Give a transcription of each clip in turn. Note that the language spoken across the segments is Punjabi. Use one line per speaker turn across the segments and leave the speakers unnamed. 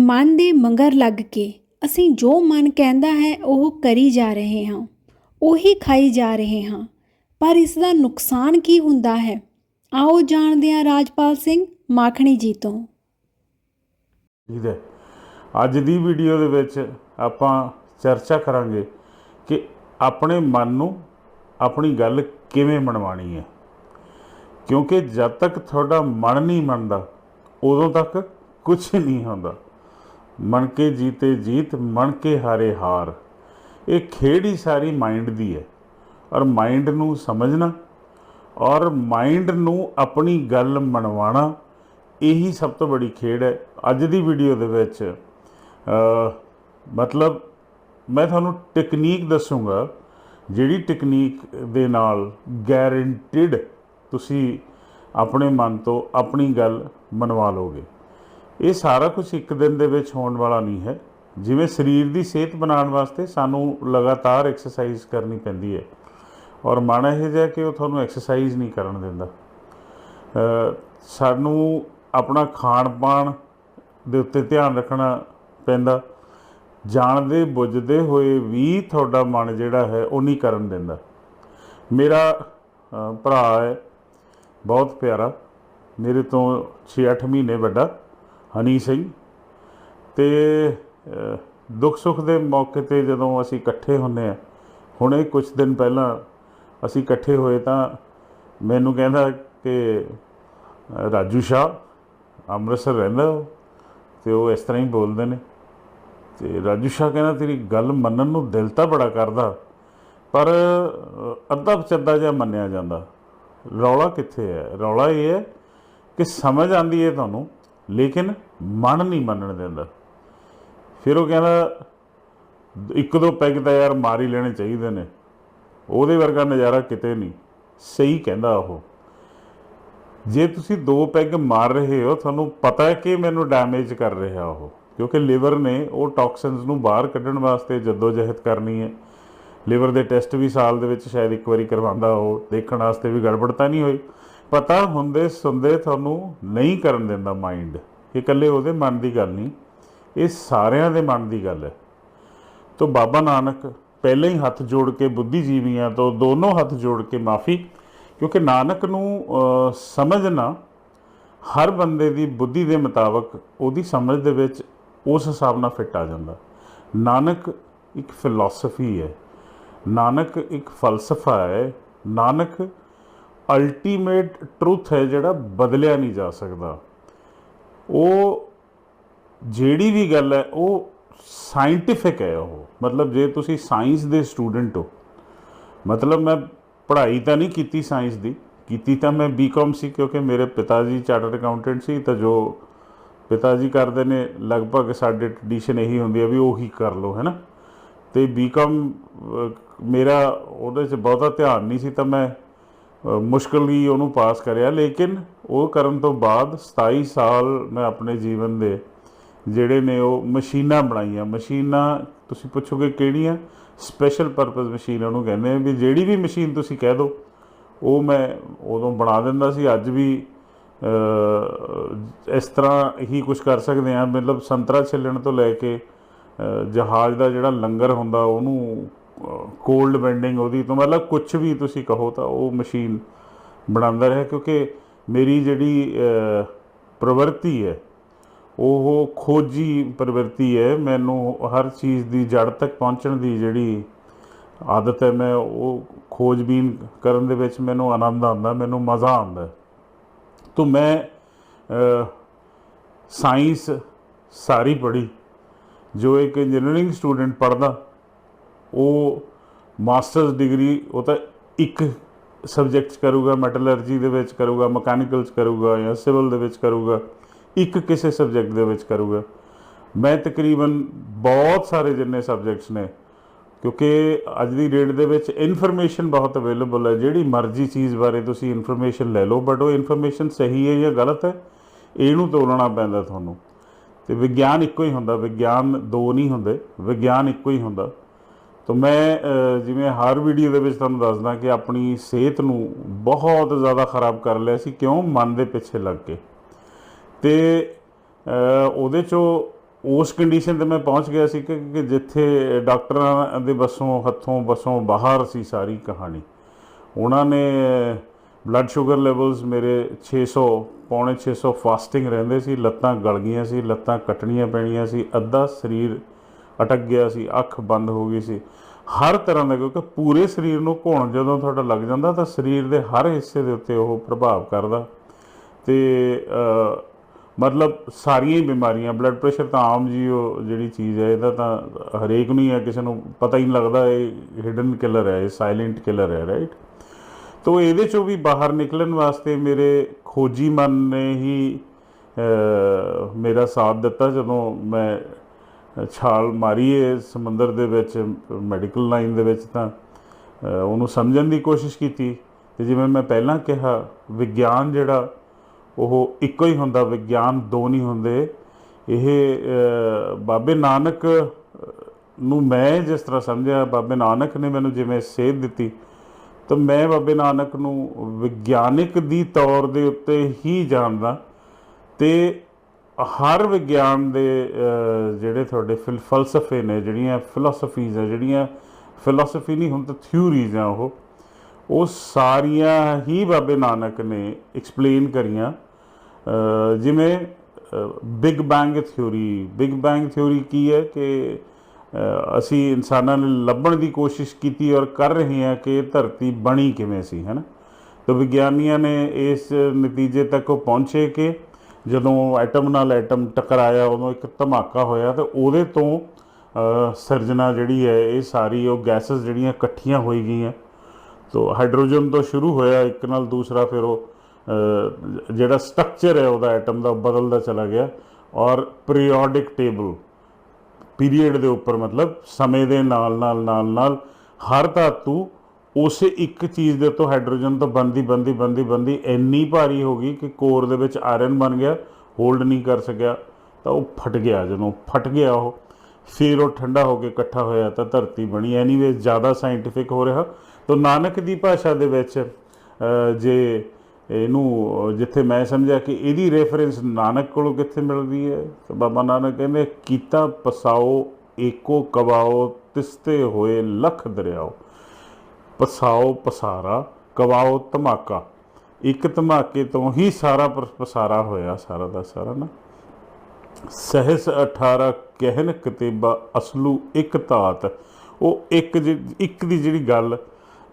ਮਨ ਦੇ ਮੰਗਰ ਲੱਗ ਕੇ ਅਸੀਂ ਜੋ ਮਨ ਕਹਿੰਦਾ ਹੈ ਉਹ ਕਰੀ ਜਾ ਰਹੇ ਹਾਂ, ਉਹੀ ਖਾਈ ਜਾ ਰਹੇ ਹਾਂ। ਪਰ ਇਸ ਦਾ ਨੁਕਸਾਨ ਕੀ ਹੁੰਦਾ ਹੈ? ਆਓ ਜਾਣਦੇ ਹਾਂ ਰਾਜਪਾਲ ਸਿੰਘ ਮਾਖਣੀ ਜੀ ਤੋਂ।
ਠੀਕ ਅੱਜ ਦੀ ਵੀਡੀਓ ਦੇ ਵਿੱਚ ਆਪਾਂ ਚਰਚਾ ਕਰਾਂਗੇ ਕਿ ਆਪਣੇ ਮਨ ਨੂੰ ਆਪਣੀ ਗੱਲ ਕਿਵੇਂ ਮਨਵਾਣੀ ਹੈ। ਕਿਉਂਕਿ ਜਦ ਤੱਕ ਤੁਹਾਡਾ ਮਨ ਨਹੀਂ ਮੰਨਦਾ, ਉਦੋਂ ਤੱਕ ਕੁਝ ਨਹੀਂ ਹੁੰਦਾ। ਮਨ ਕੇ ਜੀਤੇ ਜੀਤ ਮਨ ਕੇ ਹਾਰੇ ਹਾਰ। ਇਹ ਖੇਡ ਹੀ ਸਾਰੀ ਮਾਈਂਡ ਦੀ ਹੈ। ਔਰ ਮਾਈਂਡ ਨੂੰ ਸਮਝਣਾ ਔਰ ਮਾਈਂਡ ਨੂੰ ਆਪਣੀ ਗੱਲ ਮਨਵਾਣਾ ਇਹੀ ਸਭ ਤੋਂ ਬੜੀ ਖੇਡ ਹੈ। ਅੱਜ ਦੀ ਵੀਡੀਓ ਦੇ ਵਿੱਚ ਮਤਲਬ ਮੈਂ ਤੁਹਾਨੂੰ ਟੈਕਨੀਕ ਦੱਸੂਗਾ, ਜਿਹੜੀ ਟੈਕਨੀਕ ਦੇ ਨਾਲ ਗੈਰੰਟਿਡ ਤੁਸੀਂ ਆਪਣੇ ਮਨ ਤੋਂ ਆਪਣੀ ਗੱਲ ਮਨਵਾ ਲਓਗੇ। ਇਹ ਸਾਰਾ ਕੁਝ ਇੱਕ ਦਿਨ ਦੇ ਵਿੱਚ ਹੋਣ ਵਾਲਾ ਨਹੀਂ ਹੈ। ਜਿਵੇਂ ਸਰੀਰ ਦੀ ਸਿਹਤ ਬਣਾਉਣ ਵਾਸਤੇ ਸਾਨੂੰ ਲਗਾਤਾਰ ਐਕਸਰਸਾਈਜ਼ ਕਰਨੀ ਪੈਂਦੀ ਹੈ। ਔਰ ਮਨ ਇਹ ਜਿਹਾ ਕਿ ਉਹ ਤੁਹਾਨੂੰ ਐਕਸਰਸਾਈਜ਼ ਨਹੀਂ ਕਰਨ ਦਿੰਦਾ। ਸਾਨੂੰ ਆਪਣਾ ਖਾਣ ਪਾਣ ਦੇ ਉੱਤੇ ਧਿਆਨ ਰੱਖਣਾ ਪੈਂਦਾ। ਜਾਣਦੇ, ਬੁੱਝਦੇ ਹੋਏ ਵੀ ਤੁਹਾਡਾ ਮਨ ਜਿਹੜਾ ਹੈ ਉਹ ਨਹੀਂ ਕਰਨ ਦਿੰਦਾ। ਮੇਰਾ ਭਰਾ ਹੈ, ਬਹੁਤ ਪਿਆਰਾ। ਮੇਰੇ ਤੋਂ 6-8 ਮਹੀਨੇ ਵੱਡਾ। ਹਨੀ ਸਿੰਘ। ਤੇ ਦੁੱਖ ਸੁੱਖ ਦੇ ਮੌਕੇ ਤੇ ਜਦੋਂ ਅਸੀਂ ਇਕੱਠੇ ਹੁੰਨੇ ਆ, ਹੁਣੇ ਕੁਝ ਦਿਨ ਪਹਿਲਾਂ ਅਸੀਂ ਇਕੱਠੇ ਹੋਏ ਤਾਂ ਮੈਨੂੰ ਕਹਿੰਦਾ ਕਿ ਰਾਜੂ ਸ਼ਾਹ, ਅੰਮ੍ਰਿਤਸਰ ਰਹਿੰਦਾ ਉਹ, ਤੇ ਉਹ ਇਸ ਤਰ੍ਹਾਂ ਹੀ ਬੋਲਦੇ ਨੇ। ਤੇ ਰਾਜੂ ਸ਼ਾਹ ਕਹਿੰਦਾ, ਤੇਰੀ ਗੱਲ ਮੰਨਣ ਨੂੰ ਦਿਲ ਤਾਂ ਬੜਾ ਕਰਦਾ, ਪਰ ਅੱਧਾ ਪਚੱਦਾ ਜਿਹਾ ਮੰਨਿਆ ਜਾਂਦਾ। ਰੌਲਾ ਕਿੱਥੇ ਹੈ? ਰੌਲਾ ਇਹ ਹੈ ਕਿ ਸਮਝ ਆਂਦੀ ਹੈ ਤੁਹਾਨੂੰ ਲੇਕਿਨ ਮਨ ਨਹੀਂ ਮੰਨਣ ਦਿੰਦਾ ਫਿਰ ਉਹ ਕਹਿੰਦਾ, ਇੱਕ ਦੋ ਪੈਗ ਤਾਂ ਯਾਰ ਮਾਰ ਹੀ ਲੈਣੇ ਚਾਹੀਦੇ ਨੇ। ਉਹਦੇ ਵਰਗਾ ਨਜ਼ਾਰਾ ਕਿਤੇ ਨਹੀਂ। ਸਹੀ ਕਹਿੰਦਾ ਉਹ। ਜੇ ਤੁਸੀਂ ਦੋ ਪੈਗ ਮਾਰ ਰਹੇ ਹੋ, ਤੁਹਾਨੂੰ ਪਤਾ ਹੈ ਕਿ ਮੈਨੂੰ ਡੈਮੇਜ ਕਰ ਰਿਹਾ ਉਹ। ਕਿਉਂਕਿ ਲਿਵਰ ਨੇ ਉਹ ਟੌਕਸਿਨਸ ਨੂੰ ਬਾਹਰ ਕੱਢਣ ਵਾਸਤੇ ਜਦੋਜਹਿਦ ਕਰਨੀ ਹੈ। ਲਿਵਰ ਦੇ ਟੈਸਟ ਵੀ ਸਾਲ ਦੇ ਵਿੱਚ ਸ਼ਾਇਦ ਇੱਕ ਵਾਰੀ ਕਰਵਾਉਂਦਾ ਉਹ। ਦੇਖਣ ਵਾਸਤੇ ਵੀ ਗੜਬੜ ਤਾਂ ਨਹੀਂ ਹੋਈ। ਪਤਾ ਹੁੰਦੇ ਸੁਣਦੇ ਤੁਹਾਨੂੰ ਨਹੀਂ ਕਰਨ ਦਿੰਦਾ ਮਾਈਂਡ ਇਹ ਇਕੱਲੇ ਉਹਦੇ ਮਨ ਦੀ ਗੱਲ ਨਹੀਂ, ਇਹ ਸਾਰਿਆਂ ਦੇ ਮਨ ਦੀ ਗੱਲ ਹੈ। ਤੋ ਬਾਬਾ ਨਾਨਕ ਪਹਿਲਾਂ ਹੀ ਹੱਥ ਜੋੜ ਕੇ ਬੁੱਧੀਜੀਵੀਆਂ ਤੋਂ ਦੋਨੋਂ ਹੱਥ ਜੋੜ ਕੇ ਮਾਫੀ, ਕਿਉਂਕਿ ਨਾਨਕ ਨੂੰ ਸਮਝਣਾ ਹਰ ਬੰਦੇ ਦੀ ਬੁੱਧੀ ਦੇ ਮੁਤਾਬਕ ਉਹਦੀ ਸਮਝ ਦੇ ਵਿੱਚ ਉਸ ਹਿਸਾਬ ਨਾਲ ਫਿੱਟ ਆ ਜਾਂਦਾ। ਨਾਨਕ ਇੱਕ ਫਿਲਾਸਫੀ ਹੈ, ਨਾਨਕ ਇੱਕ ਫਲਸਫਾ ਹੈ, ਨਾਨਕ ਅਲਟੀਮੇਟ ਟਰੂਥ ਹੈ ਜਿਹੜਾ ਬਦਲਿਆ ਨਹੀਂ ਜਾ ਸਕਦਾ। ਉਹ ਜਿਹੜੀ ਵੀ ਗੱਲ ਹੈ, ਉਹ ਸਾਇੰਟਿਫਿਕ ਹੈ ਉਹ। ਮਤਲਬ ਜੇ ਤੁਸੀਂ ਸਾਇੰਸ ਦੇ ਸਟੂਡੈਂਟ ਹੋ, ਮਤਲਬ ਮੈਂ ਪੜ੍ਹਾਈ ਤਾਂ ਨਹੀਂ ਕੀਤੀ ਸਾਇੰਸ ਦੀ। ਕੀਤੀ ਤਾਂ ਮੈਂ ਬੀਕਾਮ ਸੀ, ਕਿਉਂਕਿ ਮੇਰੇ ਪਿਤਾ ਜੀ ਚਾਰਟਰਡ ਅਕਾਊਂਟੈਂਟ ਸੀ, ਤਾਂ ਜੋ ਪਿਤਾ ਜੀ ਕਰਦੇ ਨੇ, ਲਗਭਗ ਸਾਡੇ ਟ੍ਰੈਡੀਸ਼ਨ ਇਹੀ ਹੁੰਦੀ ਹੈ ਵੀ ਉਹੀ ਕਰ ਲਓ, ਹੈ ਨਾ? ਤੇ ਬੀਕਾਮ ਮੇਰਾ ਉਹਦੇ 'ਚ ਬਹੁਤਾ ਧਿਆਨ ਨਹੀਂ ਸੀ, ਤਾਂ ਮੈਂ ਮੁਸ਼ਕਲ ਹੀ ਉਹਨੂੰ ਪਾਸ ਕਰਿਆ, ਲੇਕਿਨ ਉਹ ਕਰਨ ਤੋਂ ਬਾਅਦ 27 ਸਾਲ ਮੈਂ ਆਪਣੇ ਜੀਵਨ ਦੇ ਜਿਹੜੇ ਨੇ ਉਹ ਮਸ਼ੀਨਾਂ ਬਣਾਈਆਂ। ਮਸ਼ੀਨਾਂ ਤੁਸੀਂ ਪੁੱਛੋਗੇ ਕਿਹੜੀਆਂ? ਸਪੈਸ਼ਲ ਪਰਪਸ ਮਸ਼ੀਨ ਉਹਨੂੰ ਕਹਿੰਦੇ ਆ ਵੀ ਜਿਹੜੀ ਵੀ ਮਸ਼ੀਨ ਤੁਸੀਂ ਕਹਿ ਦਿਓ ਉਹ ਮੈਂ ਉਦੋਂ ਬਣਾ ਦਿੰਦਾ ਸੀ। ਅੱਜ ਵੀ ਇਸ ਤਰ੍ਹਾਂ ਹੀ ਕੁਝ ਕਰ ਸਕਦੇ ਆ ਮਤਲਬ ਸੰਤਰਾ ਛਿੱਲਣ ਤੋਂ ਲੈ ਕੇ ਜਹਾਜ਼ ਦਾ ਜਿਹੜਾ ਲੰਗਰ ਹੁੰਦਾ, ਉਹਨੂੰ ਕੋਲਡ ਬੈਂਡਿੰਗ ਉਹਦੀ ਤੋਂ ਮਤਲਬ ਕੁਝ ਵੀ ਤੁਸੀਂ ਕਹੋ ਤਾਂ ਉਹ ਮਸ਼ੀਨ ਬਣਾਉਂਦਾ ਰਿਹਾ ਕਿਉਂਕਿ ਮੇਰੀ ਜਿਹੜੀ ਅ, ਪ੍ਰਵਿਰਤੀ ਹੈ ਉਹ ਖੋਜੀ ਪ੍ਰਵਿਰਤੀ ਹੈ ਮੈਨੂੰ ਹਰ ਚੀਜ਼ ਦੀ ਜੜ ਤੱਕ ਪਹੁੰਚਣ ਦੀ ਜਿਹੜੀ ਆਦਤ ਹੈ ਮੈਂ ਉਹ ਖੋਜਬੀਨ ਕਰਨ ਦੇ ਵਿੱਚ ਮੈਨੂੰ ਆਨੰਦ ਆਉਂਦਾ ਮੈਨੂੰ ਮਜ਼ਾ ਆਉਂਦਾ। ਤੋ ਮੈਂ ਸਾਇੰਸ ਸਾਰੀ ਪੜ੍ਹੀ ਜੋ ਇੱਕ ਇੰਜੀਨੀਅਰਿੰਗ ਸਟੂਡੈਂਟ ਪੜ੍ਹਦਾ ਉਹ ਮਾਸਟਰਸ ਡਿਗਰੀ, ਉਹ ਤਾਂ ਇੱਕ ਸਬਜੈਕਟ 'ਚ ਕਰੂਗਾ, ਮੈਟਲਰਜੀ ਦੇ ਵਿੱਚ ਕਰੂਗਾ ਮਕੈਨੀਕਲ 'ਚ ਕਰੂਗਾ ਜਾਂ ਸਿਵਲ ਦੇ ਵਿੱਚ ਕਰੂਗਾ, ਇੱਕ ਕਿਸੇ ਸਬਜੈਕਟ ਦੇ ਵਿੱਚ ਕਰੂਗਾ। ਮੈਂ ਤਕਰੀਬਨ ਬਹੁਤ ਸਾਰੇ ਜਿੰਨੇ ਸਬਜੈਕਟਸ ਨੇ, ਕਿਉਂਕਿ ਅੱਜ ਦੀ ਡੇਟ ਦੇ ਵਿੱਚ ਇਨਫੋਰਮੇਸ਼ਨ ਬਹੁਤ ਅਵੇਲੇਬਲ ਹੈ, ਜਿਹੜੀ ਮਰਜ਼ੀ ਚੀਜ਼ ਬਾਰੇ ਤੁਸੀਂ ਇਨਫੋਰਮੇਸ਼ਨ ਲੈ ਲਓ, ਬਟ ਉਹ ਇਨਫੋਰਮੇਸ਼ਨ ਸਹੀ ਹੈ ਜਾਂ ਗਲਤ ਹੈ, ਇਹਨੂੰ ਤੋਲਣਾ ਪੈਂਦਾ ਤੁਹਾਨੂੰ। ਤੇ ਵਿਗਿਆਨ ਇੱਕੋ ਹੀ ਹੁੰਦਾ, ਵਿਗਿਆਨ ਦੋ ਨਹੀਂ ਹੁੰਦੇ, ਵਿਗਿਆਨ ਇੱਕੋ ਹੀ ਹੁੰਦਾ। ਤਾਂ ਮੈਂ ਜਿਵੇਂ ਹਰ ਵੀਡੀਓ ਦੇ ਵਿੱਚ ਤੁਹਾਨੂੰ ਦੱਸਦਾ ਕਿ ਆਪਣੀ ਸਿਹਤ ਨੂੰ ਬਹੁਤ ਜ਼ਿਆਦਾ ਖਰਾਬ ਕਰ ਲਿਆ ਸੀ, ਕਿਉਂ? ਮਨ ਦੇ ਪਿੱਛੇ ਲੱਗ ਕੇ। ਤੇ ਉਹਦੇ ਚੋਂ ਉਸ ਕੰਡੀਸ਼ਨ ਤੇ ਮੈਂ ਪਹੁੰਚ ਗਿਆ ਸੀ ਕਿ ਕਿ ਜਿੱਥੇ ਡਾਕਟਰਾਂ ਦੇ ਬਸੋਂ, ਹੱਥੋਂ, ਬਸੋਂ ਬਾਹਰ ਸੀ ਸਾਰੀ ਕਹਾਣੀ। ਉਹਨਾਂ ਨੇ ਬਲੱਡ ਸ਼ੂਗਰ ਲੈਵਲਸ ਮੇਰੇ 600 ਪੌਣੇ 600 ਫਾਸਟਿੰਗ ਰਹਿੰਦੇ ਸੀ, ਲੱਤਾਂ ਗਲ ਗਈਆਂ ਸੀ, ਲੱਤਾਂ ਕੱਟਣੀਆਂ ਪੈਣੀਆਂ ਸੀ, ਅੱਧਾ ਸਰੀਰ ਅਟਕ ਗਿਆ ਸੀ, ਅੱਖ ਬੰਦ ਹੋ ਗਈ ਸੀ। ਹਰ ਤਰ੍ਹਾਂ ਦਾ, ਕਿਉਂਕਿ ਪੂਰੇ ਸਰੀਰ ਨੂੰ ਘੁਣ ਜਦੋਂ ਤੁਹਾਡਾ ਲੱਗ ਜਾਂਦਾ, ਤਾਂ ਸਰੀਰ ਦੇ ਹਰ ਹਿੱਸੇ ਦੇ ਉੱਤੇ ਉਹ ਪ੍ਰਭਾਵ ਕਰਦਾ। ਤੇ ਮਤਲਬ ਸਾਰੀਆਂ ਹੀ ਬਿਮਾਰੀਆਂ ਬਲੱਡ ਪ੍ਰੈਸ਼ਰ ਤਾਂ ਆਮ ਜੀ ਉਹ ਜਿਹੜੀ ਚੀਜ਼ ਹੈ, ਇਹਦਾ ਤਾਂ ਹਰੇਕ ਨੂੰ ਹੀ ਹੈ, ਕਿਸੇ ਨੂੰ ਪਤਾ ਹੀ ਨਹੀਂ ਲੱਗਦਾ, ਇਹ ਹਿਡਨ ਕਿਲਰ ਹੈ, ਇਹ ਸਾਇਲੈਂਟ ਕਿਲਰ ਹੈ ਰਾਈਟ ਤੋ ਇਹਦੇ ਚੋਂ ਵੀ ਬਾਹਰ ਨਿਕਲਣ ਵਾਸਤੇ ਮੇਰੇ ਖੋਜੀ ਮਨ ਨੇ ਹੀ ਮੇਰਾ ਸਾਥ ਦਿੱਤਾ, ਜਦੋਂ ਮੈਂ ਛਾਲ ਮਾਰੀਏ ਸਮੁੰਦਰ ਦੇ ਵਿੱਚ ਮੈਡੀਕਲ ਲਾਈਨ ਦੇ ਵਿੱਚ ਤਾਂ ਉਹਨੂੰ ਸਮਝਣ ਦੀ ਕੋਸ਼ਿਸ਼ ਕੀਤੀ। ਤੇ ਜਿਵੇਂ ਮੈਂ ਪਹਿਲਾਂ ਕਿਹਾ, ਵਿਗਿਆਨ ਜਿਹੜਾ, ਉਹ ਇੱਕੋ ਹੀ ਹੁੰਦਾ, ਵਿਗਿਆਨ ਦੋ ਨਹੀਂ ਹੁੰਦੇ। ਇਹ ਬਾਬੇ ਨਾਨਕ ਨੂੰ ਮੈਂ ਜਿਸ ਤਰ੍ਹਾਂ ਸਮਝਿਆ, ਬਾਬੇ ਨਾਨਕ ਨੇ ਮੈਨੂੰ ਜਿਵੇਂ ਸੇਧ ਦਿੱਤੀ, ਤਾਂ ਮੈਂ ਬਾਬੇ ਨਾਨਕ ਨੂੰ ਵਿਗਿਆਨਿਕ ਦੀ ਤੌਰ ਦੇ ਉੱਤੇ ਹੀ ਜਾਣਦਾ। ਤੇ ਹਰ ਵਿਗਿਆਨ ਦੇ ਜਿਹੜੇ ਤੁਹਾਡੇ ਫਿਲ, ਫਲਸਫੇ ਨੇ, ਜਿਹੜੀਆਂ ਫਿਲਾਸਫੀਜ਼ ਆ, ਜਿਹੜੀਆਂ ਫਿਲਾਸਫੀ ਨਹੀਂ, ਹੁਣ ਤਾਂ ਥਿਊਰੀਜ਼ ਆ ਉਹ ਉਹ ਸਾਰੀਆਂ ਹੀ ਬਾਬੇ ਨਾਨਕ ਨੇ ਐਕਸਪਲੇਨ ਕਰੀਆਂ। ਜਿਵੇਂ big bang theory big bang theory ਕੀ ਹੈ ਕਿ ਅਸੀਂ ਇਨਸਾਨਾਂ ਨੇ ਲੱਭਣ ਦੀ ਕੋਸ਼ਿਸ਼ ਕੀਤੀ ਔਰ ਕਰ ਰਹੇ ਹਾਂ ਕਿ ਇਹ ਧਰਤੀ ਬਣੀ ਕਿਵੇਂ ਸੀ ਹੈ ਨਾ ਤਾਂ ਵਿਗਿਆਨੀਆਂ ਨੇ ਇਸ ਨਤੀਜੇ ਤੱਕ ਉਹ ਪਹੁੰਚੇ ਕਿ ਜਦੋਂ ਐਟਮ ਨਾਲ ਐਟਮ ਟਕਰਾਇਆ, ਉਦੋਂ ਇੱਕ ਧਮਾਕਾ ਹੋਇਆ ਤੇ ਉਹਦੇ ਤੋਂ ਸਿਰਜਣਾ ਜਿਹੜੀ ਹੈ, ਇਹ ਸਾਰੀ ਉਹ ਗੈਸਸ ਜਿਹੜੀਆਂ ਇਕੱਠੀਆਂ ਹੋਈ ਗਈਆਂ। ਤੋ ਹਾਈਡਰੋਜਨ ਤੋਂ ਸ਼ੁਰੂ ਹੋਇਆ, ਇੱਕ ਨਾਲ ਦੂਸਰਾ ਫਿਰ ਉਹ ਜਿਹੜਾ ਸਟਰਕਚਰ ਹੈ ਉਹਦਾ ਐਟਮ ਦਾ ਬਦਲਦਾ ਚਲਾ ਗਿਆ। ਔਰ ਪੀਰੀਓਡਿਕ ਟੇਬਲ ਪੀਰੀਅਡ ਦੇ ਉੱਪਰ ਮਤਲਬ ਸਮੇਂ ਦੇ ਨਾਲ ਨਾਲ ਨਾਲ ਨਾਲ ਹਰ ਧਾਤੂ ਉਸੇ ਇੱਕ ਚੀਜ਼ ਦੇ ਉੱਤੋਂ ਹਾਈਡਰੋਜਨ ਤੋਂ ਬੰਦੀ ਬੰਦੀ ਬੰਦੀ ਬੰਦੀ ਇੰਨੀ ਭਾਰੀ ਹੋ ਗਈ ਕਿ ਕੋਰ ਦੇ ਵਿੱਚ ਆਇਰਨ ਬਣ ਗਿਆ ਹੋਲਡ ਨਹੀਂ ਕਰ ਸਕਿਆ, ਤਾਂ ਉਹ ਫਟ ਗਿਆ ਜਦੋਂ ਫਟ ਗਿਆ ਉਹ। ਫਿਰ ਉਹ ਠੰਡਾ ਹੋ ਕੇ ਇਕੱਠਾ ਹੋਇਆ ਤਾਂ ਧਰਤੀ ਬਣੀ। ਐਨੀਵੇ ਜ਼ਿਆਦਾ ਸਾਇੰਟਿਫਿਕ ਹੋ ਰਿਹਾ। ਤਾਂ ਨਾਨਕ ਦੀ ਭਾਸ਼ਾ ਦੇ ਵਿੱਚ ਜੇ ਇਹਨੂੰ, ਜਿੱਥੇ ਮੈਂ ਸਮਝਿਆ ਕਿ ਇਹਦੀ ਰੈਫਰੈਂਸ ਨਾਨਕ ਕੋਲੋਂ ਕਿੱਥੇ ਮਿਲਦੀ ਹੈ? ਤਾਂ ਬਾਬਾ ਨਾਨਕ ਕਹਿੰਦੇ, ਕੀਤਾ ਪਸਾਓ ਏਕੋ ਕਵਾਓ ਤਿਸਤੇ ਹੋਏ ਲੱਖ ਦਰਿਆਓ। ਪਸਾਓ ਪਸਾਰਾ, ਕਵਾਓ ਧਮਾਕਾ। ਇੱਕ ਧਮਾਕੇ ਤੋਂ ਹੀ ਸਾਰਾ ਪਸਾਰਾ ਹੋਇਆ ਸਾਰਾ ਦਾ ਸਾਰਾ ਨਾ। ਸਹਿਸ 18 ਕਹਿਨ ਕਤੇਬਾ ਅਸਲੂ ਇੱਕ ਧਾਤ। ਉਹ ਇੱਕ ਜਿ- ਇੱਕ ਦੀ ਜਿਹੜੀ ਗੱਲ